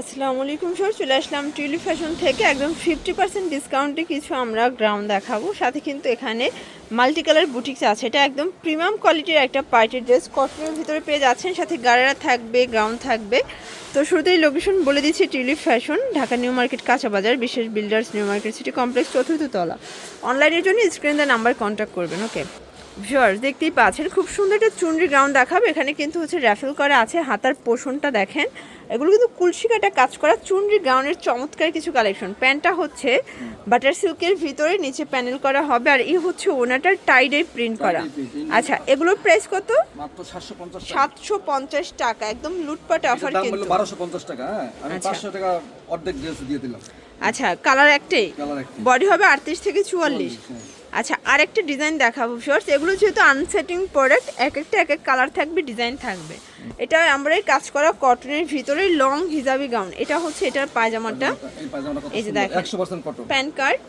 আসসালামু আলাইকুম স্যার চলে আসলাম টিউলি ফ্যাশন থেকে। একদম ফিফটি পার্সেন্ট ডিসকাউন্টে কিছু আমরা গ্রাউন্ড দেখাবো। সাথে কিন্তু এখানে মাল্টি কালার বুটিক্স আছে। এটা একদম প্রিমিয়াম কোয়ালিটির একটা পার্টি ড্রেস কটনের ভিতরে পেয়ে যাচ্ছেন। সাথে গাড়ারা থাকবে গ্রাউন্ড থাকবে। তো শুরুতেই লোকেশন বলে দিচ্ছি Tuli fashion Dhaka new market কাঁচা বাজার, বিশেষ builders new market city complex চতুর্থ তলা। অনলাইনের জন্য স্ক্রিন নাম্বার কন্ট্যাক্ট করবেন ওকে ভিউয়ার্স দেখতেই পাচ্ছেন, খুব সুন্দর একটা চুনরি গ্রাউন্ড দেখাবো। এখানে কিন্তু হচ্ছে র্যাফেল করা আছে। হাতার পোষণটা দেখেন। এগুলো কিন্তু কুলসিকাটা কাজ করা চুনরি গ্রাউন্ডের চমৎকার কিছু কালেকশন প্যান্টটা হচ্ছে বাটার সিল্কের ভিতরে নিচে প্যানেল করা হবে আর এই হচ্ছে ওনাটার টাইডে প্রিন্ট করা। আচ্ছা এগুলোর প্রাইস কত? সাতশো পঞ্চাশ টাকা। একদম লুটপাট অফার কিন্তু। বারোশো পঞ্চাশ টাকা হ্যাঁ। আমি আচ্ছা। পাঁচশো টাকা অর্ধেক ড্রেস দিয়ে দিলাম। আচ্ছা কালার একটাই? একটি বডি হবে আটত্রিশ থেকে চুয়াল্লিশ। হ্যাঁ। আচ্ছা আরেকটা ডিজাইন দেখাবো শর্টস এগুলো যেহেতু আনসেটিং প্রোডাক্ট এক একটা এক এক কালার থাকবে ডিজাইন থাকবে। এটা আমরা এই কাজ করা কটনের ভিতরে লং হিজাবি গাউন এটা হচ্ছে এটার পায়জামাটা। এই এই যে দেখেন। প্যান কার্ড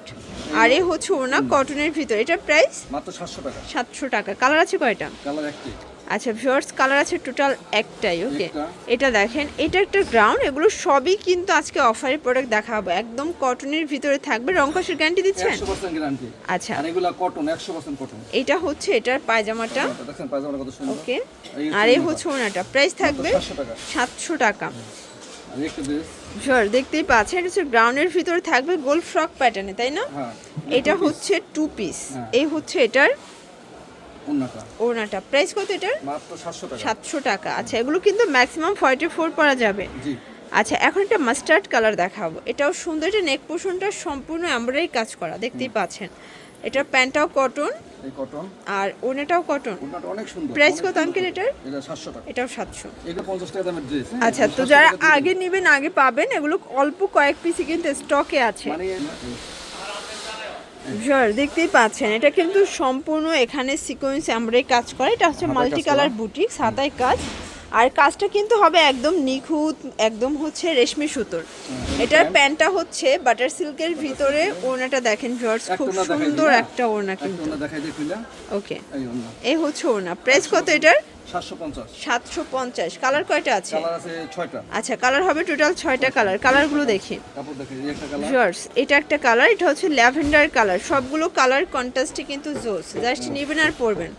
আর এ হচ্ছে ওনা কটনের ভিতরে। এটার প্রাইস মাত্র সাতশো টাকা। সাতশো টাকা। কালার আছে কয়টা? কালার একটি। আচ্ছা ভিউয়ার্স কালার আছে টোটাল একটাই ওকে এটা দেখেন এটা একটা গ্রাউন্ড এগুলো সবই কিন্তু আজকে অফারের প্রোডাক্ট দেখাবো। একদম কটনের ভিতরে থাকবে রংকশের গ্যারান্টি দিচ্ছেন? আচ্ছা। আর এগুলা কটন একশো পার্সেন্ট কটন এটা হচ্ছে এটার পায়জামাটা। দেখছেন? পায়জামাটা কত সুন্দর। ওকে আর এই হচ্ছে ওনাটা। প্রাইস থাকবে সাতশো টাকা। শিওর দেখতেই পাচ্ছেন এটা হচ্ছে গ্রাউন্ডের ভিতরে থাকবে গোল ফ্রক প্যাটার্নে তাই না? হ্যাঁ। এটা হচ্ছে টু পিস হ্যাঁ। এই হচ্ছে এটার অন্যটা ওনাটা প্রাইস কত এটার? মাত্র সাতশো টাকা। আচ্ছা এগুলো কিন্তু ম্যাক্সিমাম ফর্টি ফোর পরা যাবে। জি। আচ্ছা এখন একটা মাস্টার্ড কালার দেখাবো। এটাও সুন্দর এটা নেক পোর্শনটা সম্পূর্ণ এমব্রয়ডারি কাজ করা। দেখতেই পাচ্ছেন। এটার প্যান্টটাও কটন কটন আর ওনাটাও কটন অনেক সুন্দর। প্রাইস কত। আঙ্কেল এটার? এটা টাকা। এটাও সাতশো। এটা টাকা দামের ড্রেস আচ্ছা তো যারা আগে নেবেন আগে পাবেন এগুলো অল্প কয়েক পিসই কিন্তু স্টকে আছে। মানে স্যার দেখতেই পাচ্ছেন। এটা কিন্তু সম্পূর্ণ এখানে সিকোয়েন্স এমব্রয়ডারি কাজ করে এটা হচ্ছে মাল্টি কালার বুটিক সাতায় কাজ। আর কাজটা কিন্তু হবে একদম নিখুঁত একদম হচ্ছে রেশমি সুতোর। এটার প্যান্টটা হচ্ছে বাটার সিল্কের ভিতরে ওড়নাটা দেখেন জর্জ খুব সুন্দর একটা ওড়না কিন্তু। ওকে এই হচ্ছে ওড়না। প্রাইস কত এটার? সাতশো পঞ্চাশ। সাতশো কালার কয়টা আছে? কালার আছে ছয়টা। আচ্ছা কালার হবে টোটাল ছয়টা কালার। কালারগুলো দেখি। কাপড় দেখে একটা কালার। এটা একটা কালার এটা হচ্ছে ল্যাভেন্ডার কালার। সবগুলো কালার কন্ট্রাস্টে কিন্তু জোস। জাস্ট নেবেন আর পরবেন।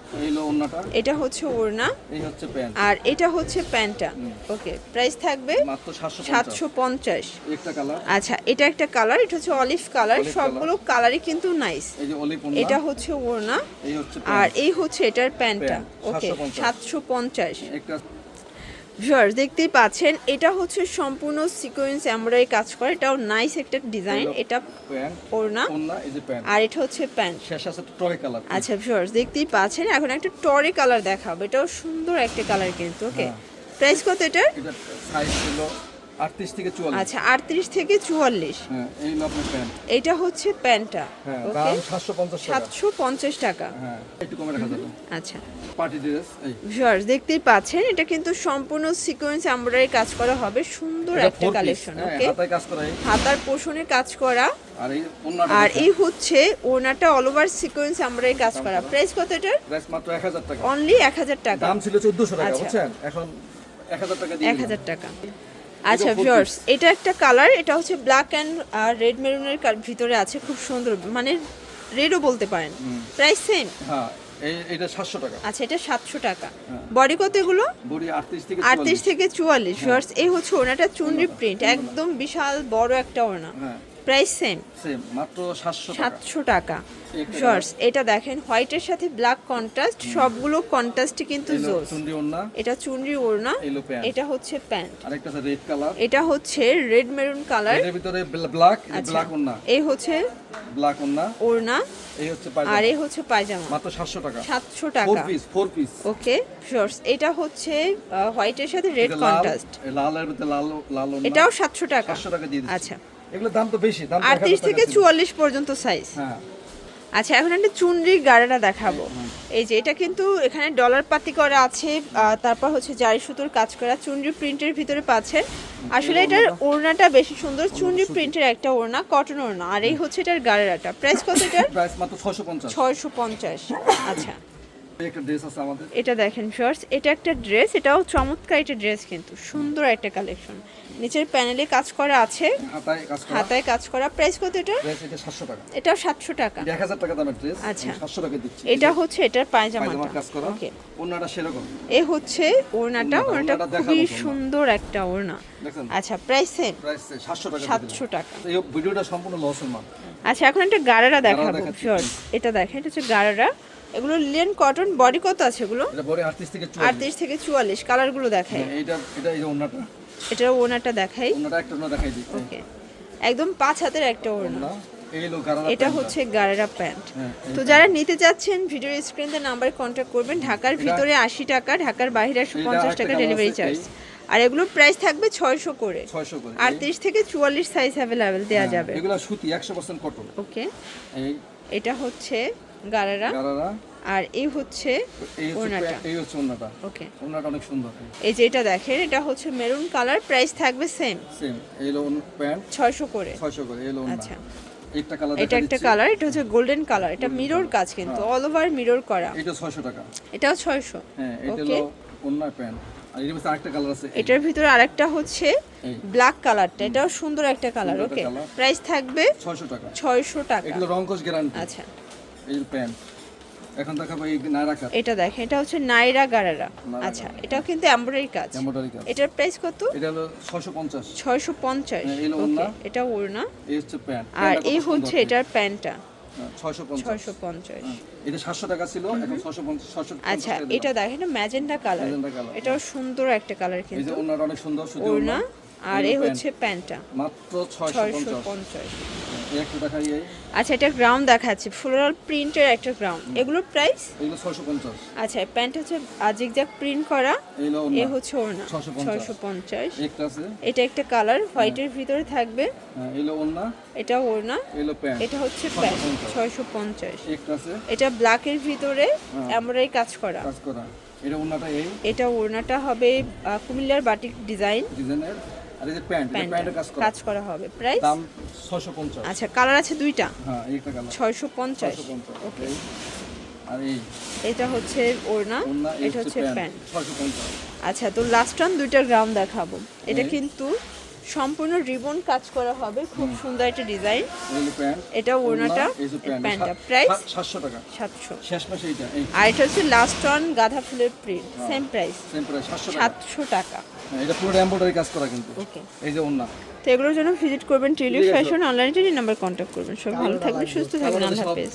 এটা হচ্ছে ওড়না। এই হচ্ছে প্যান্ট। আর এটা হচ্ছে প্যান্টটা। ওকে প্রাইস থাকবে মাত্র সাতশো সাতশো পঞ্চাশ। একটা কালার। আচ্ছা এটা একটা কালার এটা হচ্ছে অলিভ কালার। সবগুলো কালারই কিন্তু নাইস এই যে অলিভ এটা হচ্ছে ওড়না। এই হচ্ছে আর এই হচ্ছে এটার প্যান্টটা। ওকে 750 সাতশো পঞ্চাশ। ভিউয়ার্স দেখতেই পাচ্ছেন এটা হচ্ছে সম্পূর্ণ সিকোয়েন্স এমব্রয়ডারি কাজ করে। এটাও নাইস একটা ডিজাইন এটা ওড়না আর এটা হচ্ছে প্যান্ট শেষ আছে টরে কালার আচ্ছা ভিউয়ার্স দেখতেই পাচ্ছেন এখন একটা টরে কালার দেখাবো। এটাও সুন্দর একটা কালার কিন্তু ওকে হ্যাঁ। প্রাইস কত এটার? এটা সাইজ থেকে আচ্ছা আটত্রিশ থেকে চুয়াল্লিশ। হ্যাঁ এই হলো আপনার প্যান্ট। এটা হচ্ছে প্যান্টটা হ্যাঁ দাম টাকা। হ্যাঁ একটু কমে রাখা যাবে। আচ্ছা। পার্টি ড্রেস এই। ভিউয়ার্স দেখতেই পাচ্ছেন এটা কিন্তু সম্পূর্ণ সিকোয়েন্স এমব্রয়ডারি কাজ করা হবে সুন্দর একটা কালেকশন হ্যাঁ ওকে? হাতায় কাজ করা হাতার পোষণে কাজ করা। আর এই এই হচ্ছে ওনাটা অল ওভার সিকোয়েন্স এমব্রয়ডারি কাজ করা। প্রাইস কত এটার? প্রাইস মাত্র এক হাজার টাকা। অনলি এক হাজার টাকা। দাম ছিল চোদ্দশো টাকা আচ্ছা। বুঝছেন? এখন এক হাজার টাকা দিয়ে এক দিলাম। হাজার টাকা। আচ্ছা ভিউয়ার্স এটা একটা কালার এটা হচ্ছে ব্ল্যাক অ্যান্ড রেড মেরুনের ভিতরে আছে খুব সুন্দর মানে রেডও বলতে পারেন। প্রাইস সেম হ্যাঁ এটা সাতশো টাকা। আচ্ছা এটা সাতশো টাকা। হ্যাঁ। বডি কত এগুলো? বড়ি আটত্রিশ থেকে 38 থেকে চুয়াল্লিশ ভিউয়ার্স এই হচ্ছে ওনাটা চুনরি প্রিন্ট একদম বিশাল বড় একটা ওনা হ্যাঁ। Price same. সেম মাত্র সাতশো টাকা। একটা এটা দেখেন হোয়াইটের সাথে ব্ল্যাক কন্ট্রাস্ট সবগুলো কন্ট্রাস্টে কিন্তু জোস চুন্ডি ওন্না এটা চুনরি ওড়না এটা হচ্ছে প্যান্ট। আরেকটা আছে রেড কালার। এটা হচ্ছে রেড মেরুন কালার। এর ভিতরে ব্ল্যাক আচ্ছা ব্ল্যাক ওন্না এই হচ্ছে ব্ল্যাক ওন্না ওড়না এই হচ্ছে আর এই হচ্ছে পায়জামা। মাত্র সাতশো টাকা। সাতশো ফোর টাকা। পিস পিস ওকে শর্টস এটা হচ্ছে হোয়াইটের সাথে রেড লাল কন্ট্রাস্ট। এই লালের ভিতরে লাল লাল ওন্না এটাও সাতশো টাকা। সাতশো টাকা দিয়ে দিচ্ছি। আচ্ছা। এগুলোর দাম তো বেশি দাম তো আটত্রিশ থেকে টাকা ছিল। চুয়াল্লিশ পর্যন্ত সাইজ হ্যাঁ। আচ্ছা এখন একটা চুনরি গাড়াটা দেখাবো। এই যে এটা কিন্তু এখানে ডলার পাতি করা আছে তারপর হচ্ছে জারি সুতোর কাজ করা চুনরি প্রিন্টের ভিতরে পাচ্ছেন। আসলে এটার ওড়নাটা বেশি সুন্দর চুনরি প্রিন্টের একটা ওড়না কটন ওড়না। আর এই হচ্ছে এটার গাড়াটা। প্রাইস কত এটার? প্রাইস মাত্র ছশো পঞ্চাশ। ছয়শো পঞ্চাশ। আচ্ছা। এটা দেখেন শর্টস এটা একটা ড্রেস এটাও চমৎকার একটা ড্রেস কিন্তু সুন্দর একটা কালেকশন নিচের প্যানেলে কাজ করা আছে হাতায় কাজ করা। প্রাইস কত এটা? এটাও সাতশো টাকা। টাকা দামের ড্রেস আচ্ছা। টাকা দিচ্ছি। এটা হচ্ছে এটার পায়জামাটা। কাজ করা। ওকে অন্যটা সেরকম। এ হচ্ছে ওড়নাটা। ওড়নাটা, ওড়নাটা ওড়নাটা খুবই সুন্দর একটা ওড়না। আচ্ছা প্রাইস সেম সাতশো টাকা এই ভিডিওটা সম্পূর্ণ লসের আচ্ছা এখন একটা গারারা দেখাবো। এটা দেখেন এটা হচ্ছে গারারা। এগুলো লিলেন কটন বডি কত আছে এগুলো? আটত্রিশ থেকে চুয়াল্লিশ। কালারগুলো দেখাই। এইটা এটা ওড়নাটা। দেখাই। ওকে একদম পাঁচ হাতের একটা ওড়না। এটা হচ্ছে গারারা প্যান্ট। হ্যাঁ, তো যারা নিতে চাচ্ছেন ভিডিওর স্ক্রিনে নাম্বারে কন্ট্যাক্ট করবেন। ঢাকার ভিতরে আশি টাকা ঢাকার বাইরে একশো পঞ্চাশ টাকা ডেলিভারি চার্জ আর এগুলোর প্রাইস থাকবে ছয়শো করে। আটত্রিশ থেকে চুয়াল্লিশ সাইজ অ্যাভেলেবেল দেওয়া হ্যাঁ, যাবে। এগুলা সুতি একশো পার্সেন্ট কটন ওকে এটা হচ্ছে গারারা। গারারা। আর এই হচ্ছে এই ওড়নাটা। এই হচ্ছে ওন্নাটা ওকে। ওন্নাটা অনেক সুন্দর। এই যে এটা দেখেন এটা হচ্ছে মেরুন কালার প্রাইস থাকবে সেম। সেম। এই হলো প্যান্ট। ছয়শো করে। ছয়শো করে এই ওন্না আচ্ছা। একটা কালার এটা একটা কালার এটা হচ্ছে গোল্ডেন কালার এটা মিরর কাজ কিন্তু অল ওভার মিরর করা। এটা ছয়শো টাকা। এটাও ছয়শো। হ্যাঁ এটা হলো প্যান্ট। আর এর মধ্যে আরেকটা কালার আছে। এটার ভিতরে আরেকটা হচ্ছে ব্ল্যাক কালারটা। এটাও সুন্দর একটা কালার ওকে। প্রাইস থাকবে ছয়শো টাকা। ছয়শো টাকা। এগুলো গ্যারান্টি আচ্ছা। এই প্যান্ট। এখন এই কাট এটা দেখেন এটা হচ্ছে নাইরা গারারা। আচ্ছা এটাও কিন্তু এমব্রয়ডারি কাজ। এমব্রয়ডারি কাজ। এটার প্রাইস কত? এটা হলো ছয়শো পঞ্চাশ। ছয়শো পঞ্চাশ। হ্যাঁ, এই হলো ওকে। এটা ওড়না। এই হচ্ছে প্যান্ট। আর এই হচ্ছে এটার প্যান্টটা। ছয়শো পঞ্চাশ। ছয়শো পঞ্চাশ। এটা সাতশো টাকা ছিল এখন ছয়শো পঞ্চাশ ছয়শো আচ্ছা এটা দেখেন ম্যাজেন্টা কালার। এটাও সুন্দর একটা কালার এই কিন্তু। যে ওনাটা অনেক সুন্দর শুধু ওড়না। আর এই হচ্ছে প্যান্টটা। মাত্র ছয়শো ছয়শো পঞ্চাশ। পঞ্চাশ এই একটা দেখাই আচ্ছা এটা গ্রাউন্ড দেখাচ্ছে। ফ্লোরাল প্রিন্টের একটা গ্রাউন্ড এগুলোর প্রাইস এগুলো ছয়শো পঞ্চাশ। আচ্ছা প্যান্ট হচ্ছে জিগজ্যাগ প্রিন্ট করা। এ হচ্ছে ওড়না। 650 ছয়শো পঞ্চাশ। একটা আছে। এটা একটা কালার হোয়াইটের ভিতরে থাকবে। হ্যাঁ, এই হলো ওনা এটা ওড়না। এই হলো প্যান্ট। এটা হচ্ছে প্যান্ট। 650 ছয়শো পঞ্চাশ। একটা আছে। এটা ব্ল্যাকের ভিতরে হ্যাঁ। এমব্রয়ডারি কাজ করা। কাজ করা। এটা ওড়নাটা এই? এটা ওড়নাটা হবে কুমিল্লার বাটিক ডিজাইন। ডিজাইনের? আর এই যে প্যান্ট প্যান্টের। কাজ করা? কাজ করা হবে। প্রাইস দাম ছয়শো পঞ্চাশ। আচ্ছা কালার আছে দুইটা? হ্যাঁ একটা কালার। ছয়শো পঞ্চাশ। ছয়শো পঞ্চাশ ওকে আর এই? এটা হচ্ছে ওড়না এটা হচ্ছে প্যান্ট। ছয়শো পঞ্চাশ। আচ্ছা তো লাস্ট রান দুইটা গ্রাম দেখাবো। এটা কিন্তু সম্পূর্ণ রিবন কাজ করা হবে। খুব সুন্দর একটা ডিজাইন। এটা ওড়নাটা প্যান্ট প্যান্টটা প্রাইস সাতশো টাকা। সাতশো। শেষ মাসে এইটা আর এটা হচ্ছে লাস্ট রান গাঁদা ফুলের print. Same price same price সাতশো টাকা। সাতশো টাকা। হ্যাঁ, এটা পুরো এমব্রয়ডারি কাজ করা কিন্তু। ওকে এই যে ওন্না তো এগুলোর জন্য ভিজিট করবেন আছে। ফ্যাশন অনলাইনে নাম্বার কন্ট্যাক্ট করবেন। সব ভালো থাকবেন সুস্থ থাকবেন। আল্লাহ হাফেজ।